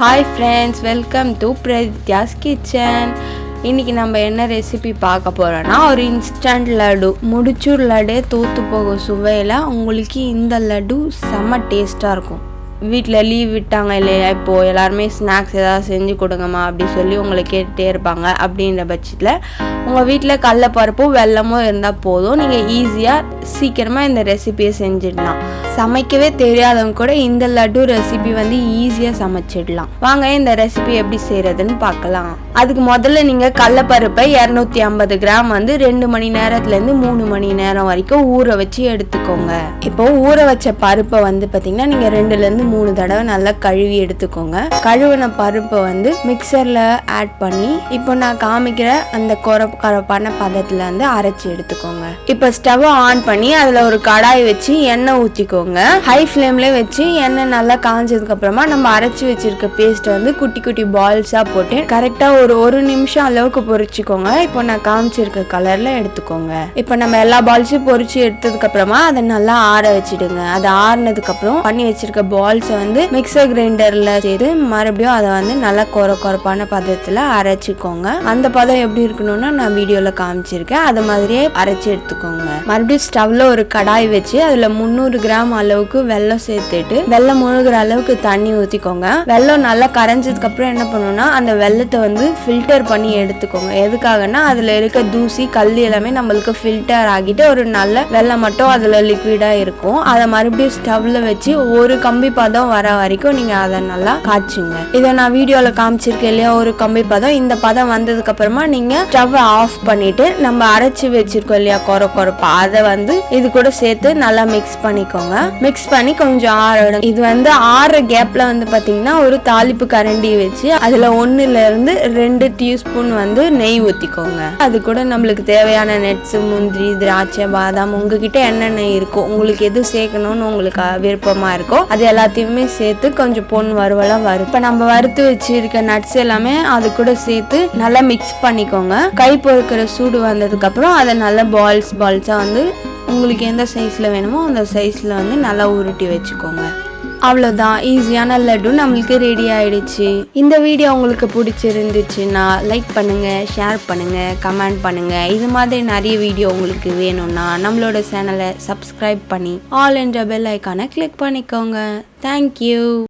Hi friends welcome to Prathyas kitchen இன்னைக்கு நம்ம என்ன ரெசிபி பார்க்க போகிறோன்னா ஒரு இன்ஸ்டன்ட் லட்டு. முடிச்சூர் லட்டே தூத்து போகும் சுவையில் உங்களுக்கு இந்த லட்டு செம்ம டேஸ்ட்டாக இருக்கும். வீட்டில் லீவ் விட்டாங்க இல்லையா? இப்போது எல்லாருமே ஸ்நாக்ஸ் ஏதாவது செஞ்சு கொடுங்கம்மா அப்படி சொல்லி உங்களை கேட்டுகிட்டே இருப்பாங்க அப்படின்ற பட்சத்தில் உங்கள் வீட்டில் கடலப்பருப்பும் வெள்ளமும் இருந்தால் போதும். நீங்கள் ஈஸியாக சீக்கிரமாக இந்த ரெசிபியை செஞ்சிடலாம். சமைக்கவே தெரியாதவங்க கூட இந்த லட்டு ரெசிபி வந்து ஈஸியாக சமைச்சிடலாம். வாங்க இந்த ரெசிபி எப்படி செய்கிறதுன்னு பார்க்கலாம். அதுக்கு முதல்ல நீங்கள் கடலப்பருப்பை இரநூத்தி ஐம்பது கிராம் வந்து ரெண்டு மணி நேரத்துலேருந்து மூணு மணி நேரம் வரைக்கும் ஊற வச்சு எடுத்துக்கோங்க. இப்போ ஊற வச்ச பருப்பை வந்து பார்த்தீங்கன்னா நீங்கள் ரெண்டுலேருந்து மூணு தடவை நல்லா கழுவி எடுத்துக்கோங்க. கழுவின பருப்பை வந்து மிக்சரில் ஆட் பண்ணி இப்போ நான் காமிக்கிற அந்த கொர கொரப்பான பதத்தில் வந்து அரைச்சி எடுத்துக்கோங்க. இப்போ ஸ்டவ் ஆன் பண்ணி அதில் ஒரு கடாய் வச்சு எண்ணெய் ஊற்றிக்கோங்க ஹை ஃப்ளேம்லேயே வச்சு எண்ணெய் நல்லா காஞ்சதுக்கப்புறமா நம்ம அரைச்சி வச்சிருக்க பேஸ்ட்டை வந்து குட்டி குட்டி பால்ஸாக போட்டு கரெக்டாக ஒரு ஒரு நிமிஷம் அளவுக்கு பொறிச்சிக்கோங்க. இப்போ நான் காமிச்சிருக்க கலரில் எடுத்துக்கோங்க. இப்போ நம்ம எல்லா பால்ஸையும் பொறிச்சு எடுத்ததுக்கப்புறமா அதை நல்லா ஆற வச்சிடுங்க. அது ஆறினதுக்கப்புறம் பண்ணி வச்சிருக்க பால்ஸை வந்து மிக்சர் கிரைண்டரில் செய்து மறுபடியும் அதை வந்து நல்லா கொர கொரப்பான பதத்தில் அரைச்சிக்கோங்க. அந்த பதம் எப்படி இருக்கணும்னா நான் வீடியோவில் காமிச்சிருக்கேன். அது மாதிரியே அரைச்சி எடுத்துக்கோங்க. மறுபடியும் ஸ்டவ்ல ஒரு கடாய் வச்சு அதில் முந்நூறு கிராம் அளவுக்கு வெள்ளம் சேர்த்துட்டு வெள்ளம் முழுகிற அளவுக்கு தண்ணி ஊற்றிக்கோங்க வெள்ளம் நல்லா கரைஞ்சதுக்கு அப்புறம் என்ன பண்ணணும்னா அந்த வெள்ளத்தை வந்து ஃபில்டர் பண்ணி எடுத்துக்கோங்க. எதுக்காகனா அதில் இருக்க தூசி கல் எல்லாமே நம்மளுக்கு ஃபில்டர் ஆகிட்டு ஒரு நல்ல வெள்ளம் மட்டும் அதில் லிக்விடாக இருக்கும். அதை மறுபடியும் ஸ்டவ்ல வச்சு ஒரு கம்பி பதம் வர வரைக்கும் நீங்கள் அதை நல்லா காய்ச்சுங்க. இதை நான் வீடியோவில் காமிச்சிருக்கேன் இல்லையா ஒரு கம்பி பதம். இந்த பதம் வந்ததுக்கு அப்புறமா நீங்கள் ஸ்டவ்வை ஆஃப் பண்ணிட்டு நம்ம அரைச்சி வச்சிருக்கோம் இல்லையா கொர கொரப்பா அதை வந்து இது கூட சேர்த்து நல்லா மிக்ஸ் பண்ணிக்கோங்க. மிக்ஸ் பண்ணி கொஞ்சம் ஆற விடுங்க இது வந்து ஆற கேப்ல வந்து பாத்தீங்கன்னா ஒரு தாளிப்பு கரண்டி வச்சு அதுல ஒன்னுல இருந்து ரெண்டு டீஸ்பூன் வந்து நெய் ஊத்திக்கோங்க. அது கூட நம்மளுக்கு தேவையான நெட்ஸ் முந்திரி திராட்சை பாதாம் உங்ககிட்ட என்னென்ன இருக்கோ உங்களுக்கு எது சேர்க்கணும்னு உங்களுக்கு விருப்பமா இருக்கோ அது எல்லாத்தையுமே சேர்த்து கொஞ்சம் பொன் வறுவலா வரும் இப்ப நம்ம வறுத்து வச்சிருக்க நட்ஸ் எல்லாமே அது கூட சேர்த்து நல்லா மிக்ஸ் பண்ணிக்கோங்க. கை பொறுக்கிற சூடு வந்ததுக்கு அப்புறம் அதை நல்லா பால்ஸ் பால்ஸா வந்து உங்களுக்கு எந்த சைஸில் வேணுமோ அந்த சைஸில் வந்து நல்லா உருட்டி வச்சுக்கோங்க. அவ்வளோதான் ஈஸியான லட்டு நம்மளுக்கு ரெடி ஆயிடுச்சு. இந்த வீடியோ உங்களுக்கு பிடிச்சிருந்துச்சுன்னா லைக் பண்ணுங்கள் ஷேர் பண்ணுங்கள் கமெண்ட் பண்ணுங்கள் இது மாதிரி நிறைய வீடியோ உங்களுக்கு வேணும்னா நம்மளோட சேனலை சப்ஸ்கிரைப் பண்ணி ஆல் என்ற பெல் ஐக்கானை கிளிக் பண்ணிக்கோங்க. தேங்க்யூ